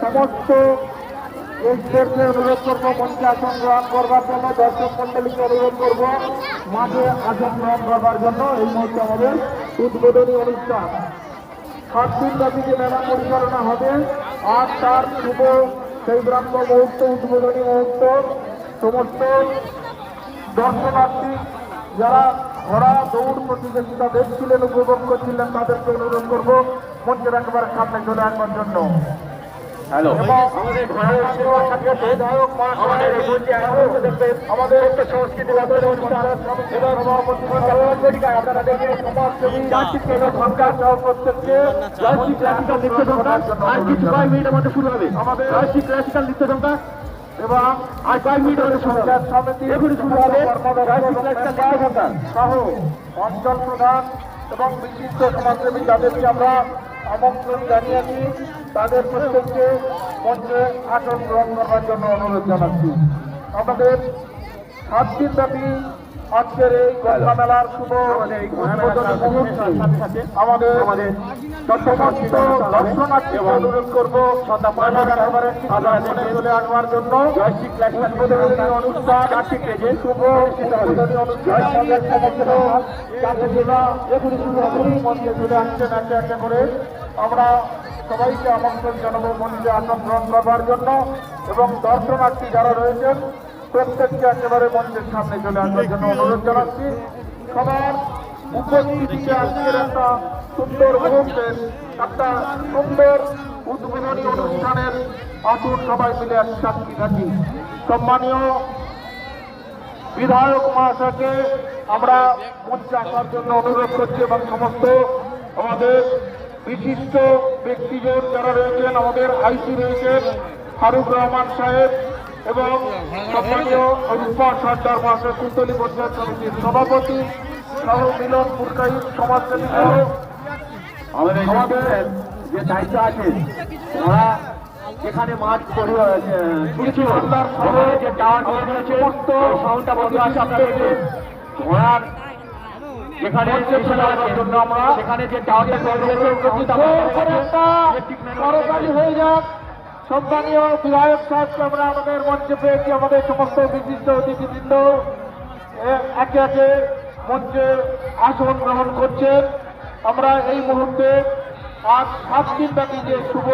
সমস্ত করবার জন্য করব জন্য। এই মুহূর্তে আমাদের উদ্বোধনী পরিচালনা হবে, আর তার সেই মুহূর্ত সমস্ত দর্শনার্থী যারা ঘোড়া দৌড় প্রতিযোগিতা দেখছিলেন, উপভোগ করছিলেন, তাদেরকে অনুরোধ করব, মঞ্চের একবার সামনে চলে আসবার জন্য। হ্যালো। বিধায়ক মহাশয় আমাদের একটা সংস্কৃতি আপনারা দেখেন সমাজসেবী সরকার সহ প্রত্যেককে ক্লাসিক্যাল নৃত্য সংখ্যা আর কিছু কয়েক মিনিটের মধ্যে শুরু হবে। আমাদের ক্লাসিক্যাল নৃত্য সংখ্যা এবং আর কয়েক শুরু হবে। পঞ্চায়েত সমিতি শুরু হবে সহ অঞ্চল প্রধান এবং বিশিষ্ট সমাজসেবী যাদেরকে আমরা আমন্ত্রণ জানিয়েছি তাদের প্রত্যেককে মঞ্চে আসন গ্রহণ করার জন্য অনুরোধ জানাচ্ছি আমাদের সাত দিন ব্যাপী আজকের এই গঙ্গা মেলার শুভ আমাদের সমস্ত দর্শনার্থীকে অনুরোধ করব চলে জন্য অনুষ্ঠান চলে আসছেন করে আমরা সবাইকে আমন্ত্রণ জানাব মন্দিরে আসন গ্রহণ করবার জন্য এবং দর্শনার্থী যারা রয়েছেন, প্রত্যেককে একেবারে মঞ্চের সামনে চলে আসবার জন্য অনুরোধ জানাচ্ছি। সবার উপস্থিতিতে আজকের একটা সুন্দর মুহূর্তের একটা সুন্দর উদ্বোধনী অনুষ্ঠানের আসুন সবাই মিলে এক সাক্ষী থাকি। সম্মানীয় বিধায়ক মহাশয়কে আমরা মঞ্চে আসার জন্য অনুরোধ করছি এবং সমস্ত আমাদের বিশিষ্ট ব্যক্তিজন যারা রয়েছেন আমাদের আইসি রয়েছেন ফারুক রহমান সাহেব এবং সম্মানীয় রূপা সর্দার মহাশয় কুন্তলী পঞ্চায়েত সমিতির সভাপতি সহ মিলন পুরকাই সমাজসেবী সহ আমাদের যে দায়িত্ব আছে ওরা যেখানে মাঠ যে টাওয়ার সমস্ত সাউন্ডটা বন্ধ আছে আপনারা দেখবেন ঘোড়ার আছে জন্য আমরা সেখানে যে টাওয়ারটা হয়ে যাক। সম্মানীয় বিধায়ক সাহেবকে আমরা আমাদের মঞ্চে পেয়েছি আমাদের সমস্ত বিশিষ্ট অতিথিবৃন্দ। একে একে মঞ্চে আসন গ্রহণ করছেন। আমরা এই মুহূর্তে আজ সাত দিন ব্যাপী যে শুভ